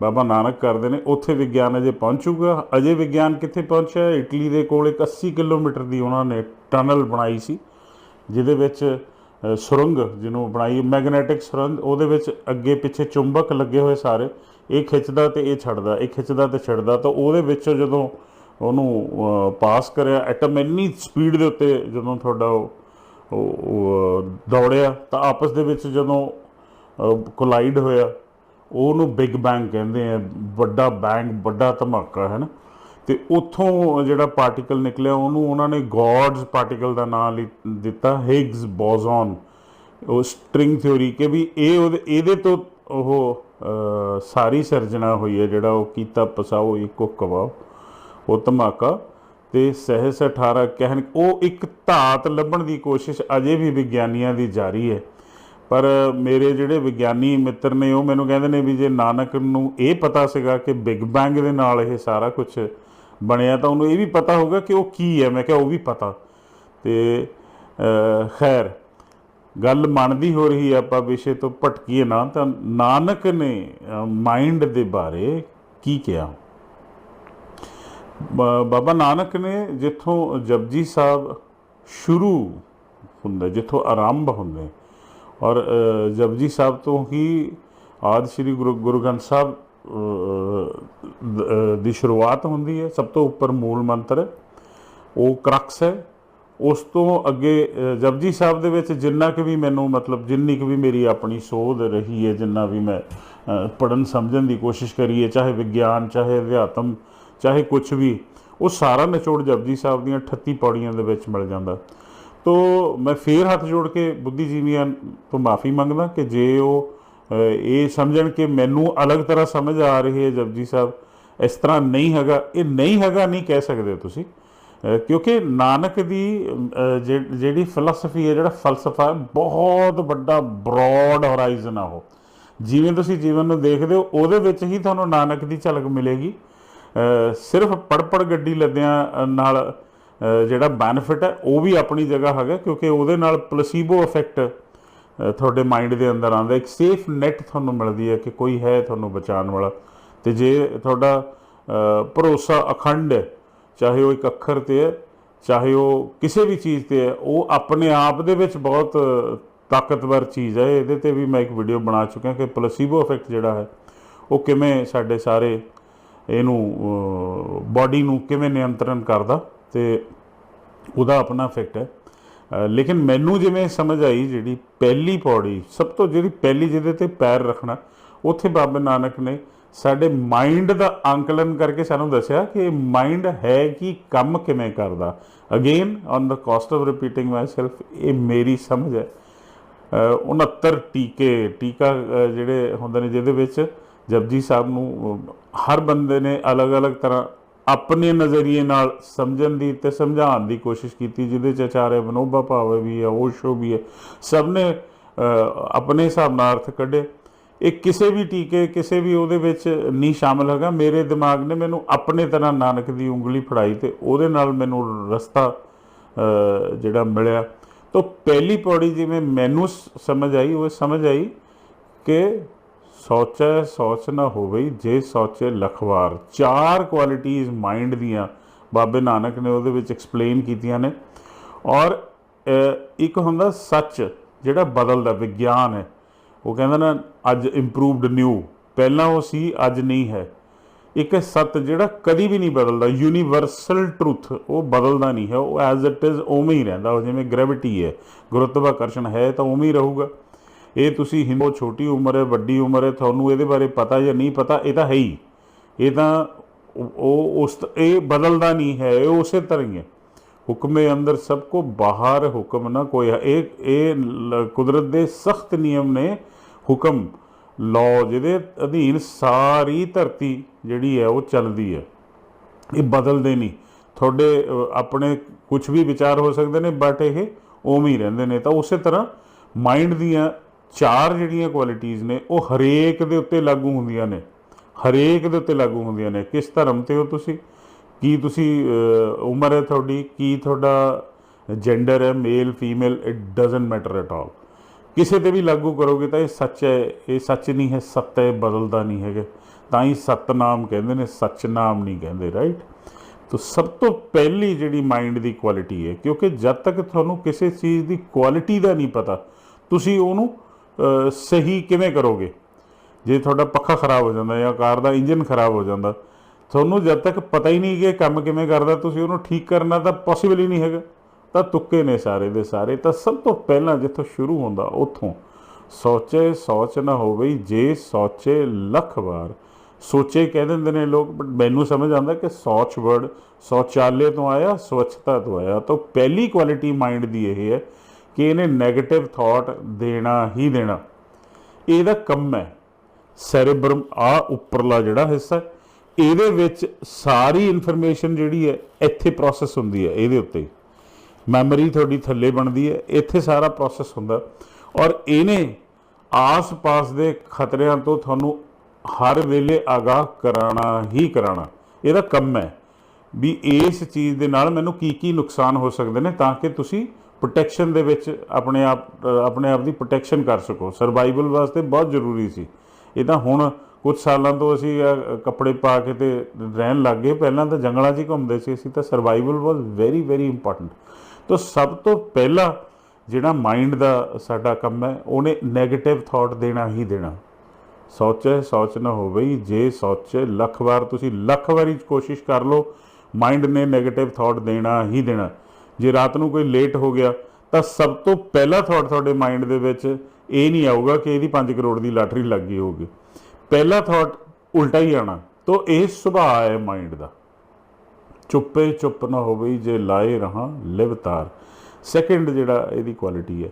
ਬਾਬਾ ਨਾਨਕ ਕਰਦੇ ਨੇ, ਉੱਥੇ ਵਿਗਿਆਨ ਅਜੇ ਪਹੁੰਚੂਗਾ। ਅਜੇ ਵਿਗਿਆਨ ਕਿੱਥੇ ਪਹੁੰਚਿਆ? ਇਟਲੀ ਦੇ ਕੋਲ ਇੱਕ 80 ਕਿਲੋਮੀਟਰ ਦੀ ਉਹਨਾਂ ਨੇ ਟਨਲ ਬਣਾਈ ਸੀ, ਜਿਹਦੇ ਵਿੱਚ ਸੁਰੰਗ ਜਿਹਨੂੰ ਬਣਾਈ, ਮੈਗਨੈਟਿਕ ਸੁਰੰਗ, ਉਹਦੇ ਵਿੱਚ ਅੱਗੇ ਪਿੱਛੇ ਚੁੰਬਕ ਲੱਗੇ ਹੋਏ ਸਾਰੇ, ਇਹ ਖਿੱਚਦਾ ਤੇ ਇਹ ਛੱਡਦਾ, ਇਹ ਖਿੱਚਦਾ ਤੇ ਛੱਡਦਾ, ਤਾਂ ਉਹਦੇ ਵਿੱਚੋਂ ਜਦੋਂ ਉਹਨੂੰ ਪਾਸ ਕਰਿਆ ਐਟਮ ਇੰਨੀ ਸਪੀਡ ਦੇ ਉੱਤੇ ਜਦੋਂ ਤੁਹਾਡਾ ਉਹ ਉਹ ਦੌੜਿਆ, ਤਾਂ ਆਪਸ ਦੇ ਵਿੱਚ ਜਦੋਂ ਕੋਲਾਈਡ ਹੋਇਆ, ਉਹਨੂੰ ਬਿਗ ਬੈਂਗ ਕਹਿੰਦੇ ਆ, ਵੱਡਾ ਬੈਂਗ ਵੱਡਾ ਧਮਾਕਾ, ਹੈ ਨਾ? ਤੇ ਉੱਥੋਂ ਜਿਹੜਾ ਪਾਰਟੀਕਲ ਨਿਕਲਿਆ, ਉਹਨੂੰ ਉਹਨਾਂ ਨੇ ਗॉड्स ਪਾਰਟੀਕਲ ਦਾ ਨਾਮ ਦਿੱਤਾ ਹਿਗਸ ਬੋਜ਼ਨ ਉਹ ਸਟ੍ਰਿੰਗ ਥਿਉਰੀ ਕਿ ਵੀ ਇਹ ਉਹਦੇ, ਇਹਦੇ ਤੋਂ ਉਹ ਸਾਰੀ ਸਿਰਜਣਾ ਹੋਈ ਹੈ, ਜਿਹੜਾ ਉਹ ਕੀਤਾ, ਪਸਾਓ, ਇੱਕੋ ਕਵਾਓ ਉਹ ਧਮਾਕਾ। ਤੇ ਸਹਿਸ 18 ਕਹਿਣ, ਉਹ ਇੱਕ ਧਾਤ ਲੱਭਣ ਦੀ ਕੋਸ਼ਿਸ਼ ਅਜੇ ਵੀ ਵਿਗਿਆਨੀਆਂ ਦੀ ਜਾਰੀ ਹੈ। ਪਰ ਮੇਰੇ ਜਿਹੜੇ ਵਿਗਿਆਨੀ ਮਿੱਤਰ ਨੇ, ਉਹ ਮੈਨੂੰ ਕਹਿੰਦੇ ਨੇ ਵੀ ਜੇ ਨਾਨਕ ਨੂੰ ਇਹ ਪਤਾ ਸੀਗਾ ਕਿ ਬਿਗ ਬੈਂਗ ਦੇ ਨਾਲ ਇਹ ਸਾਰਾ ਕੁਝ ਬਣਿਆ ਤਾਂ ਉਹਨੂੰ ਇਹ ਵੀ ਪਤਾ ਹੋਗਾ ਕਿ ਉਹ ਕੀ ਹੈ। ਮੈਂ ਕਿਹਾ ਉਹ ਵੀ ਪਤਾ। ਤੇ ਖੈਰ, ਗੱਲ ਮਨ ਦੀ ਹੋ ਰਹੀ ਹੈ ਆਪਾਂ ਵਿਸ਼ੇ ਤੋਂ ਭਟਕੀਏ ਨਾ, ਤਾਂ ਨਾਨਕ ਨੇ ਮਾਈਂਡ ਦੇ ਬਾਰੇ ਕੀ ਕਿਹਾ? ਬ- ਬਾਬਾ ਨਾਨਕ ਨੇ ਜਿੱਥੋਂ ਜਪਜੀ ਸਾਹਿਬ ਸ਼ੁਰੂ ਹੁੰਦਾ, ਜਿੱਥੋਂ ਆਰੰਭ ਹੁੰਦੇ, ਔਰ ਜਪਜੀ ਸਾਹਿਬ ਤੋਂ ਹੀ ਆਦਿ ਸ੍ਰੀ ਗੁਰੂ ਗੁਰੂ ਗ੍ਰੰਥ ਸਾਹਿਬ ਦੀ ਸ਼ੁਰੂਆਤ ਹੁੰਦੀ ਹੈ, ਸਭ ਤੋਂ ਉੱਪਰ ਮੂਲ ਮੰਤਰ। ਉਹ ਕਰਕਸ ਹੈ। ਉਸ ਤੋਂ ਅੱਗੇ ਜਪਜੀ ਸਾਹਿਬ ਦੇ ਵਿੱਚ ਜਿੰਨਾ ਕਿ ਵੀ ਮੈਨੂੰ ਮਤਲਬ ਜਿੰਨੀ ਕਿ ਵੀ ਮੇਰੀ ਆਪਣੀ ਸੋਧ ਰਹੀ ਹੈ, ਜਿੰਨਾ ਵੀ ਮੈਂ ਪੜਨ ਸਮਝਣ ਦੀ ਕੋਸ਼ਿਸ਼ ਕਰੀ ਹੈ, ਚਾਹੇ ਵਿਗਿਆਨ, ਚਾਹੇ ਅਧਿਆਤਮ, ਚਾਹੇ ਕੁਝ ਵੀ, ਉਹ ਸਾਰਾ ਨਿਚੋੜ ਜਪਜੀ ਸਾਹਿਬ ਦੀਆਂ 38 ਪੌੜੀਆਂ ਦੇ ਵਿੱਚ ਮਿਲ ਜਾਂਦਾ। ਤੋ ਮੈਂ ਫੇਰ ਹੱਥ ਜੋੜ ਕੇ ਬੁੱਧੀਜੀਵੀਆਂ ਤੋਂ ਮਾਫੀ ਮੰਗਦਾ ਕਿ ਜੇ ਉਹ ਇਹ ਸਮਝਣ ਕਿ ਮੈਨੂੰ ਅਲੱਗ ਤਰ੍ਹਾਂ ਸਮਝ ਆ ਰਹੀ ਹੈ ਜਪਜੀ ਸਾਹਿਬ। ਇਸ ਤਰ੍ਹਾਂ ਨਹੀਂ ਹੈਗਾ। ਇਹ ਨਹੀਂ ਹੈਗਾ ਨਹੀਂ ਕਹਿ ਸਕਦੇ ਤੁਸੀਂ। ਕਿਉਂਕਿ ਨਾਨਕ ਦੀ ਅ, ਜਿਹੜੀ ਫਿਲਾਸਫੀ ਹੈ ਜਿਹੜਾ ਫਲਸਫਾ ਬਹੁਤ ਵੱਡਾ ਬ੍ਰੌਡ ਹੋਰਾਈਜ਼ਨ ਆ ਉਹ। ਜਿਵੇਂ ਤੁਸੀਂ ਜੀਵਨ ਨੂੰ ਦੇਖਦੇ ਹੋ ਉਹਦੇ ਵਿੱਚ ਹੀ ਤੁਹਾਨੂੰ ਨਾਨਕ ਦੀ ਝਲਕ ਮਿਲੇਗੀ। ਸਿਰਫ ਪੜਪੜ ਗੱਡੀ ਲੱਦਿਆਂ ਨਾਲ ਜਿਹੜਾ ਬੈਨੀਫਿਟ ਹੈ ਉਹ ਵੀ ਆਪਣੀ ਜਗ੍ਹਾ ਹੈਗਾ ਕਿਉਂਕਿ ਉਹਦੇ ਨਾਲ ਪਲੇਸੀਬੋ ਇਫੈਕਟ ਤੁਹਾਡੇ ਮਾਈਂਡ ਦੇ ਅੰਦਰ ਆਉਂਦਾ ਇੱਕ ਸੇਫ ਨੈਟ ਤੁਹਾਨੂੰ ਮਿਲਦੀ ਹੈ ਕਿ ਕੋਈ ਹੈ ਤੁਹਾਨੂੰ ਬਚਾਉਣ ਵਾਲਾ। ਤੇ ਜੇ ਤੁਹਾਡਾ ਭਰੋਸਾ ਅਖੰਡ ਹੈ, ਚਾਹੇ ਉਹ ਇੱਕ ਅੱਖਰ ਤੇ ਹੈ, ਚਾਹੇ ਉਹ ਕਿਸੇ ਵੀ ਚੀਜ਼ ਤੇ ਹੈ, ਉਹ ਆਪਣੇ ਆਪ ਦੇ ਵਿੱਚ ਬਹੁਤ ਤਾਕਤਵਰ ਚੀਜ਼ ਹੈ। ਇਹਦੇ ਤੇ ਵੀ ਮੈਂ ਇੱਕ ਵੀਡੀਓ ਬਣਾ ਚੁੱਕਿਆ ਕਿ ਪਲੇਸੀਬੋ ਇਫੈਕਟ ਜਿਹੜਾ ਹੈ, ਉਹ ਕਿਵੇਂ ਸਾਡੇ ਸਾਰੇ ਇਹਨੂੰ ਬਾਡੀ ਨੂੰ ਕਿਵੇਂ ਨਿਯੰਤਰਣ ਕਰਦਾ ਤੇ ਉਹਦਾ ਆਪਣਾ ਇਫੈਕਟ ਹੈ। ਲੇਕਿਨ ਮੈਨੂੰ ਜਿਵੇਂ ਸਮਝ ਆਈ ਜਿਹੜੀ ਪਹਿਲੀ ਪੌੜੀ ਸਭ ਤੋਂ ਜਿਹੜੀ ਪਹਿਲੀ ਜਿਹਦੇ ਤੇ ਪੈਰ ਰੱਖਣਾ ਉੱਥੇ ਬਾਬਾ ਨਾਨਕ ਨੇ ਸਾਡੇ ਮਾਈਂਡ ਦਾ ਅੰਕਲਨ ਕਰਕੇ ਸਾਨੂੰ ਦੱਸਿਆ ਕਿ ਮਾਈਂਡ ਹੈ ਕਿ ਕੰਮ ਕਿਵੇਂ ਕਰਦਾ। Again on the cost of repeating myself ਇਹ ਮੇਰੀ ਸਮਝ ਹੈ। ਅ, 69 ਟੀਕੇ ਟੀਕਾ ਜਿਹੜੇ ਹੁੰਦੇ ਨੇ ਜਿਹਦੇ ਵਿੱਚ ਜਪਜੀ ਸਾਹਿਬ ਨੂੰ ਹਰ ਬੰਦੇ ਨੇ ਅਲੱਗ-ਅਲੱਗ ਤਰ੍ਹਾਂ ਆਪਣੇ ਨਜ਼ਰੀਏ ਨਾਲ ਸਮਝਣ ਦੀ ਤੇ ਸਮਝਾਉਣ ਦੀ ਕੋਸ਼ਿਸ਼ ਕੀਤੀ, ਜਿਹਦੇ ਚ ਆਚਾਰਿਆ ਵਿਨੋਬਾ ਭਾਵੇ ਵੀ ਹੈ ਓਸ਼ੋ ਵੀ ਹੈ, ਸਭ ਨੇ ਆਪਣੇ ਹਿਸਾਬ ਨਾਲ ਅਰਥ ਕੱਢੇ। ਇਹ ਕਿਸੇ ਵੀ ਟੀਕੇ, ਕਿਸੇ ਵੀ ਉਹਦੇ ਵਿੱਚ ਨਹੀਂ ਸ਼ਾਮਲ ਹੈਗਾ। ਮੇਰੇ ਦਿਮਾਗ ਨੇ ਮੈਨੂੰ ਆਪਣੇ ਤਰ੍ਹਾਂ ਨਾਨਕ ਦੀ ਉਂਗਲੀ ਫੜਾਈ ਤੇ ਉਹਦੇ ਨਾਲ ਮੈਨੂੰ ਰਸਤਾ ਜਿਹੜਾ ਮਿਲਿਆ। ਤਾਂ ਪਹਿਲੀ ਪੌੜੀ ਜਿਵੇਂ ਮੈਨੂੰ ਸ- ਸਮਝ ਆਈ, ਉਹ ਸਮਝ ਆਈ ਕਿ ਸੋਚੈ ਸੋਚ ਨਾ ਹੋਵੇ ਜੇ ਸੋਚੇ ਲਖਵਾਰ। ਚਾਰ ਕੁਆਲਿਟੀਜ਼ ਮਾਈਂਡ ਦੀਆਂ ਬਾਬੇ ਨਾਨਕ ਨੇ ਉਹਦੇ ਵਿੱਚ ਐਕਸਪਲੇਨ ਕੀਤੀਆਂ ਨੇ। ਔਰ ਇੱਕ ਹੁੰਦਾ ਸੱਚ, ਜਿਹੜਾ ਬਦਲਦਾ, ਵਿਗਿਆਨ ਹੈ। ਉਹ ਕਹਿੰਦਾ ਨਾ, ਅੱਜ ਇੰਪਰੂਵਡ ਨਿਊ ਪਹਿਲਾਂ ਉਹ ਸੀ, ਅੱਜ ਨਹੀਂ ਹੈ। ਇੱਕ ਹੈ ਸੱਤ, ਜਿਹੜਾ ਕਦੀ ਵੀ ਨਹੀਂ ਬਦਲਦਾ। ਯੂਨੀਵਰਸਲ ਟਰੂਥ ਉਹ ਬਦਲਦਾ ਨਹੀਂ ਹੈ। ਉਹ ਐਜ਼ ਇਟ ਇਜ਼ ਉਵੇਂ ਹੀ ਰਹਿੰਦਾ। ਉਹ ਜਿਵੇਂ ਗ੍ਰੈਵਿਟੀ ਹੈ ਗੁਰੁੱਤਵਾਕਰਸ਼ਣ ਹੈ, ਤਾਂ ਉਵੇਂ ਹੀ ਰਹੂਗਾ। ਇਹ ਤੁਸੀਂ ਹਿੰਮੋ ਛੋਟੀ ਉਮਰ ਹੈ, ਵੱਡੀ ਉਮਰ ਹੈ, ਤੁਹਾਨੂੰ ਇਹਦੇ ਬਾਰੇ ਪਤਾ ਜਾਂ ਨਹੀਂ ਪਤਾ, ਇਹ ਤਾਂ ਹੈ ਹੀ। ਇਹ ਤਾਂ ਉਹ- ਉਸ ਇਹ ਬਦਲਦਾ ਨਹੀਂ ਹੈ, ਇਹ ਉਸੇ ਤਰ੍ਹਾਂ ਹੀ ਹੈ। ਹੁਕਮੇ ਅੰਦਰ ਸਭ ਕੋ ਬਾਹਰ ਹੁਕਮ ਨਾ ਕੋਈ ਇਹ ਇਹ ਕੁਦਰਤ ਦੇ ਸਖਤ ਨਿਯਮ ਨੇ ਹੁਕਮ। ਲਾਅ ਜਿਹਦੇ ਅਧੀਨ ਸਾਰੀ ਧਰਤੀ ਜਿਹੜੀ ਹੈ, ਉਹ ਚੱਲਦੀ ਹੈ। ਇਹ ਬਦਲਦੇ ਨਹੀਂ। ਤੁਹਾਡੇ ਆਪਣੇ ਕੁਝ ਵੀ ਵਿਚਾਰ ਹੋ ਸਕਦੇ ਨੇ, ਬਟ ਇਹ ਉਵੇਂ ਹੀ ਰਹਿੰਦੇ ਨੇ। ਤਾਂ ਉਸੇ ਤਰ੍ਹਾਂ ਮਾਈਂਡ ਦੀਆਂ ਚਾਰ ਜਿਹੜੀਆਂ ਕੁਆਲਿਟੀਆਂ ਨੇ, ਉਹ ਹਰੇਕ ਦੇ ਉੱਤੇ ਲਾਗੂ ਹੁੰਦੀਆਂ ਨੇ। ਹਰੇਕ ਦੇ ਉੱਤੇ ਲਾਗੂ ਹੁੰਦੀਆਂ ਨੇ। ਕਿਸ ਧਰਮ ਤੇ ਹੋ ਤੁਸੀਂ? ਕੀ ਤੁਸੀਂ ਉਮਰ ਹੈ ਤੁਹਾਡੀ? ਕੀ ਤੁਹਾਡਾ ਜੈਂਡਰ ਹੈ? Male female it doesn't matter at all ਕਿਸੇ ਤੇ ਵੀ ਲਾਗੂ ਕਰੋਗੇ ਤਾਂ ਇਹ ਸੱਚ ਹੈ। ਇਹ ਸੱਚ ਨਹੀਂ ਹੈ, ਸੱਤ ਹੈ ਬਦਲਦਾ ਨਹੀਂ ਹੈਗਾ। ਤਾਂ ਹੀ ਸਤਨਾਮ ਕਹਿੰਦੇ ਨੇ ਸੱਚ ਨਾਮ ਨਹੀਂ ਕਹਿੰਦੇ ਰਾਈਟ ਤੋ ਸਭ ਤੋਂ ਪਹਿਲੀ ਜਿਹੜੀ ਮਾਈਂਡ ਦੀ ਕੁਆਲਿਟੀ ਹੈ, ਕਿਉਂਕਿ ਜਦ ਤੱਕ ਤੁਹਾਨੂੰ ਕਿਸੇ ਚੀਜ਼ ਦੀ ਕੁਆਲਿਟੀ ਦਾ ਨਹੀਂ ਪਤਾ, ਤੁਸੀਂ ਉਹਨੂੰ ਸਹੀ ਕਿਵੇਂ ਕਰੋਗੇ? ਜੇ ਤੁਹਾਡਾ ਪੱਖਾ ਖਰਾਬ ਹੋ ਜਾਂਦਾ ਜਾਂ ਕਾਰ ਦਾ ਇੰਜਨ ਖਰਾਬ ਹੋ ਜਾਂਦਾ, ਤੁਹਾਨੂੰ ਜਦ ਤੱਕ ਪਤਾ ਹੀ ਨਹੀਂ ਕਿ ਕੰਮ ਕਿਵੇਂ ਕਰਦਾ, ਤੁਸੀਂ ਉਹਨੂੰ ਠੀਕ ਕਰਨਾ ਤਾਂ ਪੋਸੀਬਲ ਹੀ ਨਹੀਂ ਹੈਗਾ। ਤਾਂ ਤੁੱਕੇ ਨੇ ਸਾਰੇ ਦੇ ਸਾਰੇ। ਤਾਂ ਸਭ ਤੋਂ ਪਹਿਲਾਂ ਜਿੱਥੋਂ ਸ਼ੁਰੂ ਹੁੰਦਾ, ਉੱਥੋਂ। ਸੋਚੇ, ਸੋਚ ਨਾ ਹੋਵੇ ਜੇ ਸੋਚੇ ਲੱਖ ਵਾਰ। ਸੋਚੇ ਕਹਿ ਦਿੰਦੇ ਨੇ ਲੋਕ ਬਟ ਮੈਨੂੰ ਸਮਝ ਆਉਂਦਾ ਕਿ ਸੋਚ ਵਰਡ ਸ਼ੌਚਾਲਯ ਤੋਂ ਆਇਆ, ਸਵੱਛਤਾ ਤੋਂ ਆਇਆ। ਤਾਂ ਪਹਿਲੀ ਕੁਆਲਿਟੀ ਮਾਈਂਡ ਦੀ ਇਹ ਹੈ ਕਿ ਇਹਨੇ 네ਗੇਟਿਵ ਥਾਟ ਦੇਣਾ ਹੀ ਦੇਣਾ। ਇਹਦਾ ਕੰਮ ਹੈ ਸੈਰੇਬਰਮ ਆ ਉੱਪਰਲਾ ਜਿਹੜਾ ਹਿੱਸਾ ਇਹਦੇ ਵਿੱਚ ਸਾਰੀ ਇਨਫੋਰਮੇਸ਼ਨ ਜਿਹੜੀ ਹੈ, ਇੱਥੇ ਪ੍ਰੋਸੈਸ ਹੁੰਦੀ ਹੈ, ਇਹਦੇ ਉੱਤੇ। ਮੈਮਰੀ ਤੁਹਾਡੀ ਥੱਲੇ ਬਣਦੀ ਹੈ, ਇੱਥੇ ਸਾਰਾ ਪ੍ਰੋਸੈਸ ਹੁੰਦਾ। ਔਰ ਇਹਨੇ ਆਸ-ਪਾਸ ਦੇ ਖਤਰਿਆਂ ਤੋਂ ਤੁਹਾਨੂੰ ਹਰ ਵੇਲੇ ਆਗਾਹ ਕਰਾਣਾ ਹੀ ਕਰਾਣਾ। ਇਹਦਾ ਕੰਮ ਹੈ ਵੀ ਇਸ ਚੀਜ਼ ਦੇ ਨਾਲ ਮੈਨੂੰ ਕੀ ਕੀ ਨੁਕਸਾਨ ਹੋ ਸਕਦੇ ਨੇ ਤਾਂ ਕਿ ਤੁਸੀਂ ਪ੍ਰੋਟੈਕਸ਼ਨ ਦੇ ਵਿੱਚ ਆਪਣੇ ਆਪ ਆਪਣੇ ਆਪ ਦੀ ਪ੍ਰੋਟੈਕਸ਼ਨ ਕਰ ਸਕੋ। ਸਰਵਾਈਵਲ ਵਾਸਤੇ ਬਹੁਤ ਜ਼ਰੂਰੀ ਸੀ। ਇਹ ਤਾਂ ਹੁਣ ਕੁਝ ਸਾਲਾਂ ਤੋਂ ਅਸੀਂ ਕੱਪੜੇ ਪਾ ਕੇ ਤੇ ਰਹਿਣ ਲੱਗ ਗਏ। ਪਹਿਲਾਂ ਤਾਂ ਜੰਗਲਾਂ 'ਚ ਹੀ ਘੁੰਮਦੇ ਸੀ ਅਸੀਂ, ਤਾਂ survival was very very important ਤਾਂ ਸਭ ਤੋਂ ਪਹਿਲਾਂ ਜਿਹੜਾ ਮਾਈਂਡ ਦਾ ਸਾਡਾ ਕੰਮ ਹੈ, ਉਹਨੇ 네ਗੇਟਿਵ ਥਾਟ ਦੇਣਾ ਹੀ ਦੇਣਾ। ਸੋਚੇ ਸੋਚ ਨਾ ਹੋਵੇ ਜੇ ਸੋਚੇ ਲੱਖ ਵਾਰ ਤੁਸੀਂ ਲੱਖ ਵਾਰੀ ਕੋਸ਼ਿਸ਼ ਕਰ ਲਓ ਮਾਈਂਡ ਨੇ 네ਗੇਟਿਵ ਥਾਟ ਦੇਣਾ ਹੀ ਦੇਣਾ। ਜੇ ਰਾਤ ਨੂੰ ਕੋਈ ਲੇਟ ਹੋ ਗਿਆ, ਤਾਂ ਸਭ ਤੋਂ ਪਹਿਲਾ ਥਾਟ ਤੁਹਾਡੇ ਮਾਈਂਡ ਦੇ ਵਿੱਚ ਇਹ ਨਹੀਂ ਆਊਗਾ ਕਿ ਇਹਦੀ 5 ਕਰੋੜ ਦੀ ਲਾਟਰੀ ਲੱਗ ਗਈ ਹੋਊਗੀ। ਪਹਿਲਾ ਥਾਟ ਉਲਟਾ ਹੀ ਆਣਾ ਤਾਂ ਇਹ ਸੁਭਾਅ ਹੈ ਮਾਈਂਡ ਦਾ। ਚੁੱਪੇ ਚੁੱਪ ਨਾ ਹੋਵੇ, ਜੇ ਲਾਏ ਰਹਾ ਲਿਵਤਾਰ ਸੈਕੰਡ ਜਿਹੜਾ ਇਹਦੀ ਕੁਆਲਿਟੀ ਹੈ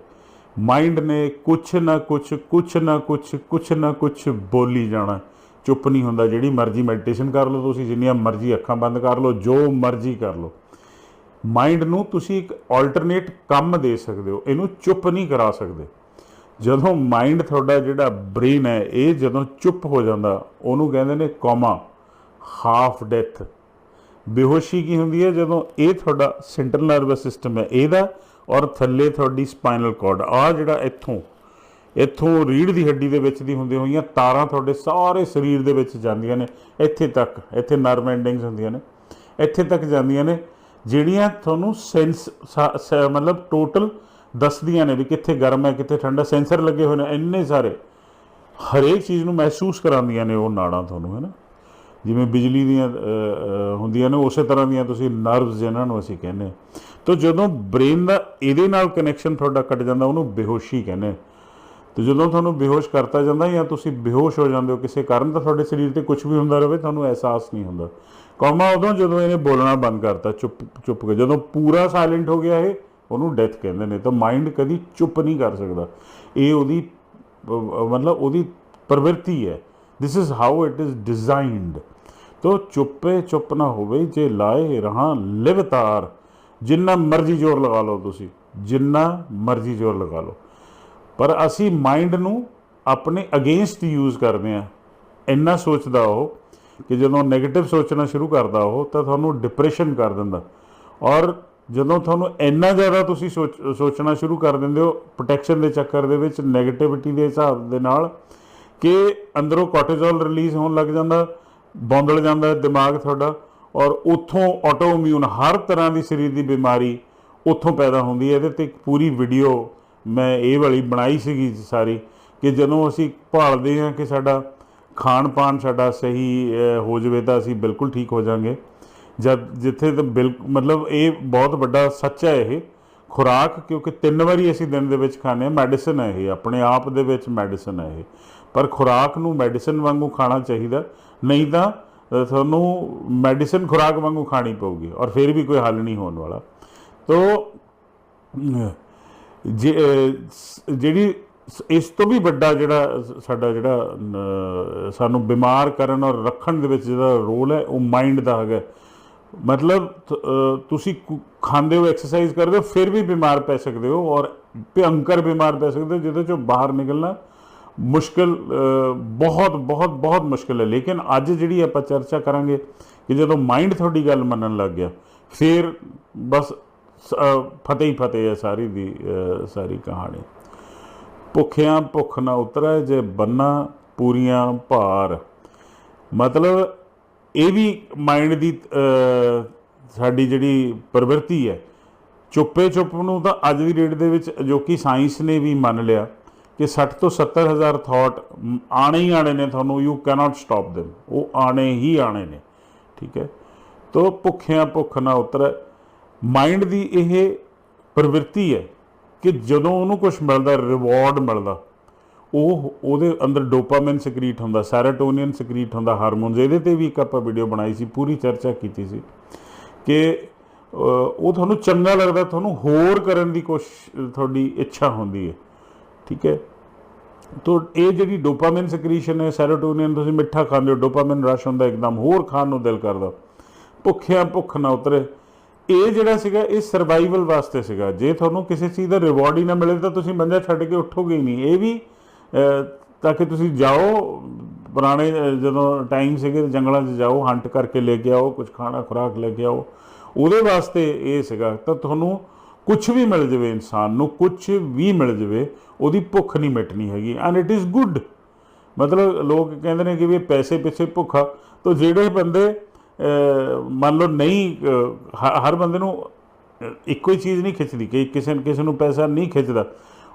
ਮਾਈਂਡ ਨੇ ਕੁਛ ਨਾ ਕੁਛ ਕੁਛ ਨਾ ਕੁਛ ਕੁਛ ਨਾ ਕੁਛ ਬੋਲੀ ਜਾਣਾ। ਚੁੱਪ ਨਹੀਂ ਹੁੰਦਾ, ਜਿਹੜੀ ਮਰਜ਼ੀ ਮੈਡੀਟੇਸ਼ਨ ਕਰ ਲਓ ਤੁਸੀਂ, ਜਿੰਨੀਆਂ ਮਰਜ਼ੀ ਅੱਖਾਂ ਬੰਦ ਕਰ ਲਓ, ਜੋ ਮਰਜ਼ੀ ਕਰ ਲਓ। ਮਾਈਂਡ ਨੂੰ ਤੁਸੀਂ ਇੱਕ ਆਲਟਰਨੇਟ ਕੰਮ ਦੇ ਸਕਦੇ ਹੋ, ਇਹਨੂੰ ਚੁੱਪ ਨਹੀਂ ਕਰਾ ਸਕਦੇ। ਜਦੋਂ ਮਾਈਂਡ ਤੁਹਾਡਾ ਜਿਹੜਾ ਬ੍ਰੇਨ ਹੈ, ਇਹ ਜਦੋਂ ਚੁੱਪ ਹੋ ਜਾਂਦਾ, ਉਹਨੂੰ ਕਹਿੰਦੇ ਨੇ ਕੋਮਾ ਹਾਫ ਡੈਥ ਬੇਹੋਸ਼ੀ ਕੀ ਹੁੰਦੀ ਹੈ? ਜਦੋਂ ਇਹ ਤੁਹਾਡਾ ਸੈਂਟਰਲ ਨਰਵਸ ਸਿਸਟਮ ਹੈ, ਇਹਦਾ ਔਰ ਥੱਲੇ ਤੁਹਾਡੀ ਸਪਾਈਨਲ ਕਾਰਡ ਆ ਜਿਹੜਾ ਇੱਥੋਂ ਇੱਥੋਂ ਰੀੜ ਦੀ ਹੱਡੀ ਦੇ ਵਿੱਚ ਦੀ ਹੁੰਦੀਆਂ ਹੋਈਆਂ ਤਾਰਾਂ ਤੁਹਾਡੇ ਸਾਰੇ ਸਰੀਰ ਦੇ ਵਿੱਚ ਜਾਂਦੀਆਂ ਨੇ, ਇੱਥੇ ਤੱਕ, ਇੱਥੇ ਨਰਵ ਐਂਡਿੰਗਸ ਹੁੰਦੀਆਂ ਨੇ, ਇੱਥੇ ਤੱਕ ਜਾਂਦੀਆਂ ਨੇ। ਜਿਹੜੀਆਂ ਤੁਹਾਨੂੰ ਸੈਂਸ ਮਤਲਬ ਟੋਟਲ ਦੱਸਦੀਆਂ ਨੇ ਵੀ ਕਿੱਥੇ ਗਰਮ ਹੈ, ਕਿੱਥੇ ਠੰਡਾ ਸੈਂਸਰ ਲੱਗੇ ਹੋਏ ਨੇ ਇੰਨੇ ਸਾਰੇ ਹਰੇਕ ਚੀਜ਼ ਨੂੰ ਮਹਿਸੂਸ ਕਰਾਉਂਦੀਆਂ ਨੇ ਉਹ ਨਾੜਾਂ ਤੁਹਾਨੂੰ, ਹੈ ਨਾ ਜਿਵੇਂ ਬਿਜਲੀ ਦੀਆਂ ਹੁੰਦੀਆਂ ਨੇ, ਉਸੇ ਤਰ੍ਹਾਂ ਦੀਆਂ ਤੁਸੀਂ ਨਰਵਸ ਜਿਨ੍ਹਾਂ ਨੂੰ ਅਸੀਂ ਕਹਿੰਦੇ ਹਾਂ। ਤਾਂ ਜਦੋਂ ਬ੍ਰੇਨ ਦਾ ਇਹਦੇ ਨਾਲ ਕਨੈਕਸ਼ਨ ਤੁਹਾਡਾ ਕੱਟ ਜਾਂਦਾ, ਉਹਨੂੰ ਬੇਹੋਸ਼ੀ ਕਹਿੰਦੇ ਹਾਂ। ਤੇ ਜਦੋਂ ਤੁਹਾਨੂੰ ਬੇਹੋਸ਼ ਕਰਤਾ ਜਾਂਦਾ ਜਾਂ ਤੁਸੀਂ ਬੇਹੋਸ਼ ਹੋ ਜਾਂਦੇ ਹੋ ਕਿਸੇ ਕਾਰਨ, ਤਾਂ ਤੁਹਾਡੇ ਸਰੀਰ ਤੇ ਕੁਝ ਵੀ ਹੁੰਦਾ ਰਹੇ, ਤੁਹਾਨੂੰ ਅਹਿਸਾਸ ਨਹੀਂ ਹੁੰਦਾ ਕੌਮਾ ਉਦੋਂ ਜਦੋਂ ਇਹਨੇ ਬੋਲਣਾ ਬੰਦ ਕਰਤਾ, ਚੁੱਪ ਚੁੱਪ ਕੇ। ਜਦੋਂ ਪੂਰਾ ਸਾਇਲੈਂਟ ਹੋ ਗਿਆ ਇਹ, ਉਹਨੂੰ ਡੈਥ ਕਹਿੰਦੇ ਨੇ। ਤਾਂ ਮਾਈਂਡ ਕਦੀ ਚੁੱਪ ਨਹੀਂ ਕਰ ਸਕਦਾ। ਇਹ ਉਹਦੀ ਮਤਲਬ ਉਹਦੀ ਪ੍ਰਵਿਰਤੀ ਹੈ। This is how it is designed ਤੋ ਚੁੱਪੇ ਚੁੱਪ ਨਾ ਹੋਵੇ, ਜੇ ਲਾਏ ਰਹਾ ਲਿਵਤਾਰ, ਜਿੰਨਾ ਮਰਜ਼ੀ ਜ਼ੋਰ ਲਗਾ ਲਓ ਤੁਸੀਂ, ਜਿੰਨਾ ਮਰਜ਼ੀ ਜ਼ੋਰ ਲਗਾ ਲਓ। ਪਰ ਅਸੀਂ ਮਾਈਂਡ ਨੂੰ ਆਪਣੇ ਅਗੇਂਸਟ ਯੂਜ਼ ਕਰਦੇ ਆ ਇੰਨਾ ਸੋਚਦਾ ਉਹ ਕਿ ਜਦੋਂ 네ਗੇਟਿਵ ਸੋਚਣਾ ਸ਼ੁਰੂ ਕਰਦਾ ਉਹ, ਤਾਂ ਤੁਹਾਨੂੰ ਡਿਪਰੈਸ਼ਨ ਕਰ ਦਿੰਦਾ। ਔਰ ਜਦੋਂ ਤੁਹਾਨੂੰ ਇੰਨਾ ਜ਼ਿਆਦਾ ਤੁਸੀਂ ਸੋਚ, ਸੋਚਣਾ ਸ਼ੁਰੂ ਕਰ ਦਿੰਦੇ ਹੋ ਪ੍ਰੋਟੈਕਸ਼ਨ ਦੇ ਚੱਕਰ ਦੇ ਵਿੱਚ 네ਗੇਟਿਵਿਟੀ ਦੇ ਹਿਸਾਬ ਦੇ ਨਾਲ, ਕਿ ਅੰਦਰੋਂ ਕੋਰਟੀਜ਼ੋਲ ਰਿਲੀਜ਼ ਹੋਣ ਲੱਗ ਜਾਂਦਾ, ਬੌਂਦਲ ਜਾਂਦਾ ਦਿਮਾਗ ਤੁਹਾਡਾ, ਔਰ ਉੱਥੋਂ ਆਟੋਇਮਿਊਨ ਹਰ ਤਰ੍ਹਾਂ ਦੀ ਸਰੀਰ ਦੀ ਬਿਮਾਰੀ ਉੱਥੋਂ ਪੈਦਾ ਹੁੰਦੀ ਹੈ। ਇਹਦੇ ਤੇ ਇੱਕ ਪੂਰੀ ਵੀਡੀਓ ਮੈਂ ਇਹ ਵਾਲੀ ਬਣਾਈ ਸੀਗੀ ਸਾਰੀ, ਕਿ ਜਦੋਂ ਅਸੀਂ ਭਾਲਦੇ ਹਾਂ ਕਿ ਸਾਡਾ ਖਾਣ ਪਾਣ ਸਾਡਾ ਸਹੀ ਹੋ ਜਾਵੇ ਤਾਂ ਅਸੀਂ ਬਿਲਕੁਲ ਠੀਕ ਹੋ ਜਾਾਂਗੇ। ਜਦ ਜਿੱਥੇ ਤਾਂ ਬਿਲ, ਮਤਲਬ ਇਹ ਬਹੁਤ ਵੱਡਾ ਸੱਚ ਹੈ ਇਹ। ਖੁਰਾਕ, ਕਿਉਂਕਿ ਤਿੰਨ ਵਾਰੀ ਅਸੀਂ ਦਿਨ ਦੇ ਵਿੱਚ ਖਾਂਦੇ ਹਾਂ, ਮੈਡੀਸਨ ਹੈ ਇਹ। ਆਪਣੇ ਆਪ ਦੇ ਵਿੱਚ ਮੈਡੀਸਨ ਹੈ ਇਹ। ਪਰ ਖੁਰਾਕ ਨੂੰ ਮੈਡੀਸਨ ਵਾਂਗੂ ਖਾਣਾ ਚਾਹੀਦਾ। ਨਹੀਂ ਤਾਂ ਤੁਹਾਨੂੰ ਮੈਡੀਸਨ ਖੁਰਾਕ ਵਾਂਗੂ ਖਾਣੀ ਪਊਗੀ ਔਰ ਫਿਰ ਵੀ ਕੋਈ ਹੱਲ ਨਹੀਂ ਹੋਣ ਵਾਲਾ। ਤੋ ਜੇ- ਜਿਹੜੀ ਇਸ ਤੋਂ ਵੀ ਵੱਡਾ ਜਿਹੜਾ ਸਾਡਾ ਜਿਹੜਾ ਸਾਨੂੰ ਬਿਮਾਰ ਕਰਨ ਔਰ ਰੱਖਣ ਦੇ ਵਿੱਚ ਜਿਹੜਾ ਰੋਲ ਹੈ, ਉਹ ਮਾਈਂਡ ਦਾ ਹੈਗਾ। ਮਤਲਬ ਤੁਸੀਂ ਕੁ- ਖਾਂਦੇ ਹੋ, ਐਕਸਰਸਾਈਜ਼ ਕਰਦੇ ਹੋ, ਫਿਰ ਵੀ ਬਿਮਾਰ ਪੈ ਸਕਦੇ ਹੋ ਔਰ ਭਿਅੰਕਰ ਬਿਮਾਰ ਪੈ ਸਕਦੇ ਹੋ, ਜਿਹਦੇ ਚੋਂ ਬਾਹਰ ਨਿਕਲਣਾ ਮੁਸ਼ਕਲ ਬਹੁਤ ਬਹੁਤ ਬਹੁਤ ਮੁਸ਼ਕਲ ਹੈ। ਲੇਕਿਨ ਅੱਜ ਜਿਹੜੀ ਆਪਾਂ ਚਰਚਾ ਕਰਾਂਗੇ ਕਿ ਜਦੋਂ ਮਾਈਂਡ ਤੁਹਾਡੀ ਗੱਲ ਮੰਨਣ ਲੱਗ ਗਿਆ, ਫਿਰ ਬਸ, ਸ- ਫਤਿਹ ਹੀ ਫਤਿਹ ਹੈ ਸਾਰੀ ਦੀ ਸਾਰੀ ਕਹਾਣੀ। ਭੁੱਖਿਆਂ ਭੁੱਖ ਨਾ ਉਤਰੈ, ਜੇ ਬੰਨਾ ਪੂਰੀਆਂ ਭਾਰ। ਮਤਲਬ ਇਹ ਵੀ ਮਾਈਂਡ ਦੀ ਸਾਡੀ ਜਿਹੜੀ ਪ੍ਰਵਿਰਤੀ ਹੈ ਚੁੱਪੇ ਚੁੱਪ ਨੂੰ ਤਾਂ ਅੱਜ ਦੀ ਡੇਟ ਦੇ ਵਿੱਚ ਅਜੋਕੀ ਸਾਇੰਸ ਨੇ ਵੀ ਮੰਨ ਲਿਆ ਕਿ 60 ਤੋਂ 70 ਹਜ਼ਾਰ ਥਾਟ ਆਣੇ ਹੀ ਆਣੇ ਨੇ ਤੁਹਾਨੂੰ ਯੂ ਕੈਨੋਟ ਸਟਾਪ them ਉਹ ਆਣੇ ਹੀ ਆਣੇ ਨੇ, ਠੀਕ ਹੈ? ਤੋ ਭੁੱਖਿਆਂ ਭੁੱਖ ਨਾ ਉਤਰੈ। ਮਾਈਂਡ ਦੀ ਇਹ ਪ੍ਰਵਿਰਤੀ ਹੈ ਕਿ ਜਦੋਂ ਉਹਨੂੰ ਕੁਝ ਮਿਲਦਾ ਰਿਵਾਰਡ ਮਿਲਦਾ, ਉਹ ਉਹਦੇ ਅੰਦਰ ਡੋਪਾਮਾਈਨ ਸਕਰੀਟ ਹੁੰਦਾ ਸੈਰੋਟੋਨਿਨ ਸਕਰੀਟ ਹੁੰਦਾ ਹਾਰਮੋਨਸ ਇਹਦੇ ਤੇ ਵੀ ਇੱਕ ਆਪਾਂ ਵੀਡੀਓ ਬਣਾਈ ਸੀ, ਪੂਰੀ ਚਰਚਾ ਕੀਤੀ ਸੀ ਕਿ ਉਹ ਤੁਹਾਨੂੰ ਚੰਗਾ ਲੱਗਦਾ, ਤੁਹਾਨੂੰ ਹੋਰ ਕਰਨ ਦੀ ਕੋਸ਼ਿਸ਼, ਤੁਹਾਡੀ ਇੱਛਾ ਹੁੰਦੀ ਹੈ, ਠੀਕ ਹੈ? ਤੋ ਇਹ ਜਿਹੜੀ ਡੋਪਾਮਾਈਨ ਸਕ੍ਰੀਸ਼ਨ ਹੈ ਸੈਰੋਟੋਨਿਨ ਤੁਸੀਂ ਮਿੱਠਾ ਖਾਂਦੇ ਹੋ ਡੋਪਾਮਾਈਨ ਰਸ਼ ਹੁੰਦਾ, ਇੱਕਦਮ ਹੋਰ ਖਾਣ ਨੂੰ ਦਿਲ ਕਰਦਾ, ਭੁੱਖਿਆਂ ਭੁੱਖ ਨਾ ਉਤਰੇ ਇਹ ਜਿਹੜਾ ਸੀਗਾ, ਇਹ ਸਰਵਾਈਵਲ ਵਾਸਤੇ ਸੀਗਾ। ਜੇ ਤੁਹਾਨੂੰ ਕਿਸੇ ਚੀਜ਼ ਦਾ ਰਿਵਾਰਡ ਹੀ ਨਾ ਮਿਲੇ, ਤਾਂ ਤੁਸੀਂ ਮੰਜਾ ਛੱਡ ਕੇ ਉੱਠੋਗੇ ਹੀ ਨਹੀਂ। ਇਹ ਵੀ ਤਾਂ ਕਿ ਤੁਸੀਂ ਜਾਓ, ਪੁਰਾਣੇ ਜਦੋਂ ਟਾਈਮ ਸੀਗੇ, ਜੰਗਲਾਂ 'ਚ ਜਾਓ ਹੰਟ ਕਰਕੇ ਲੈ ਕੇ ਆਓ ਕੁਝ ਖਾਣਾ, ਖੁਰਾਕ ਲੈ ਕੇ ਆਓ, ਉਹਦੇ ਵਾਸਤੇ ਇਹ ਸੀਗਾ। ਤਾਂ ਤੁਹਾਨੂੰ ਕੁਝ ਵੀ ਮਿਲ ਜਾਵੇ ਇਨਸਾਨ ਨੂੰ ਕੁਝ ਵੀ ਮਿਲ ਜਾਵੇ, ਉਹਦੀ ਭੁੱਖ ਨਹੀਂ ਮਿਟਣੀ ਹੈਗੀ। ਐਂਡ ਇਟ ਇਜ਼ ਗੁੱਡ ਮਤਲਬ ਲੋਕ ਕਹਿੰਦੇ ਨੇ ਕਿ ਵੀ ਪੈਸੇ ਪਿੱਛੇ ਭੁੱਖਾ। ਤਾਂ ਜਿਹੜੇ ਬੰਦੇ ਮੰਨ ਲਓ ਨਹੀਂ ਹਰ ਬੰਦੇ ਨੂੰ ਇੱਕੋ ਹੀ ਚੀਜ਼ ਨਹੀਂ ਖਿੱਚਦੀ ਕਿ ਕਿਸੇ ਕਿਸੇ ਨੂੰ ਪੈਸਾ ਨਹੀਂ ਖਿੱਚਦਾ।